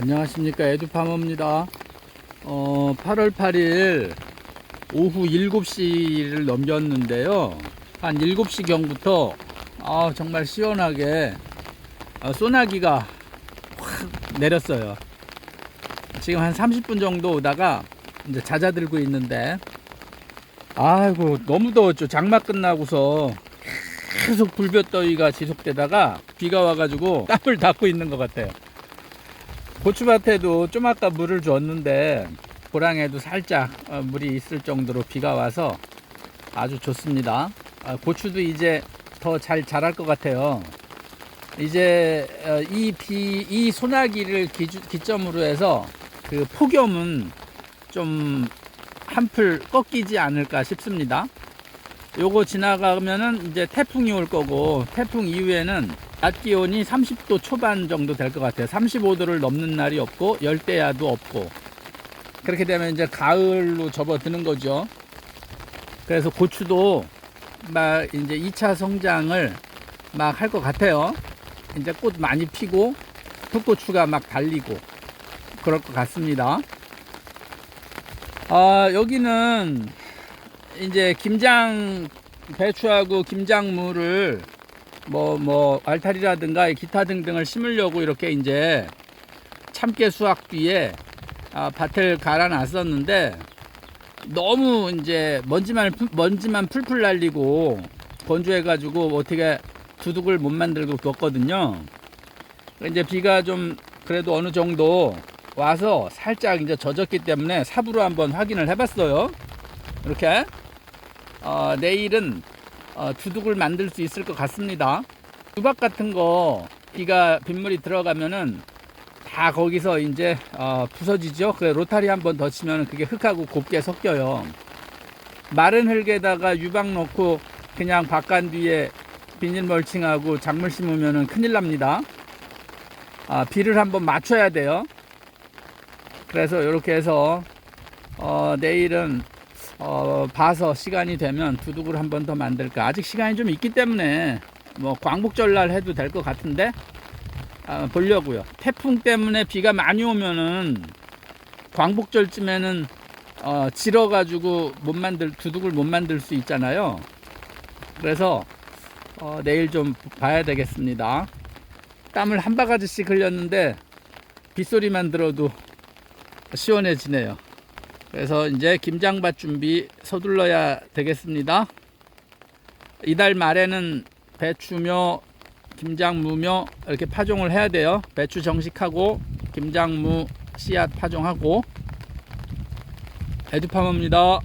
안녕하십니까. 에듀파머입니다. 어, 8월 8일 오후 7시를 넘겼는데요. 한 7시 경부터 아, 정말 시원하게 아, 소나기가 확 내렸어요. 지금 한 30분 정도 오다가 이제 잦아들고 있는데 아이고 너무 더웠죠. 장마 끝나고서 계속 불볕더위가 지속되다가 비가 와가지고 땀을 닦고 있는 것 같아요 고추밭에도 좀 아까 물을 줬는데 고랑에도 살짝 어, 물이 있을 정도로 비가 와서 아주 좋습니다. 아, 고추도 이제 더 잘 자랄 것 같아요. 이제 어, 이 비, 이 소나기를 기주, 기점으로 해서 그 폭염은 좀 한풀 꺾이지 않을까 싶습니다. 요거 지나가면은 이제 태풍이 올 거고 태풍 이후에는 낮 기온이 30도 초반 정도 될 것 같아요. 35도를 넘는 날이 없고 열대야도 없고 그렇게 되면 이제 가을로 접어드는 거죠. 그래서 고추도 막 이제 2차 성장을 막 할 것 같아요. 이제 꽃 많이 피고 풋고추가 막 달리고 그럴 것 같습니다. 아, 여기는 이제 김장 배추하고 김장무를 뭐, 뭐, 알타리라든가 기타 등등을 심으려고 이렇게 이제 참깨 수확 뒤에 아, 밭을 갈아 놨었는데 너무 이제 먼지만, 풀- 먼지만 풀풀 날리고 건조해가지고 어떻게 두둑을 못 만들고 뒀거든요. 이제 비가 좀 그래도 어느 정도 와서 살짝 이제 젖었기 때문에 삽으로 한번 확인을 해봤어요. 이렇게. 어, 내일은 어, 두둑을 만들 수 있을 것 같습니다. 수박 같은 거 비가 빗물이 들어가면은 다 거기서 이제 어, 부서지죠. 그 로타리 한 번 더 치면 그게 흙하고 곱게 섞여요. 마른 흙에다가 유박 넣고 그냥 바깥 뒤에 비닐 멀칭하고 작물 심으면은 큰일 납니다. 아, 비를 한번 맞춰야 돼요. 그래서 이렇게 해서 어, 내일은 어, 봐서 시간이 되면 두둑을 한 번 더 만들까. 아직 시간이 좀 있기 때문에 뭐 광복절 날 해도 될 것 같은데 아, 보려고요. 태풍 때문에 비가 많이 오면은 광복절쯤에는 어, 질어가지고 못 만들 두둑을 못 만들 수 있잖아요. 그래서 어, 내일 좀 봐야 되겠습니다. 땀을 한 바가지씩 흘렸는데 빗소리만 들어도 시원해지네요. 그래서 이제 김장밭 준비 서둘러야 되겠습니다. 이달 말에는 배추며 김장무며 이렇게 파종을 해야 돼요. 배추 정식하고 김장무 씨앗 파종하고 에듀파머입니다.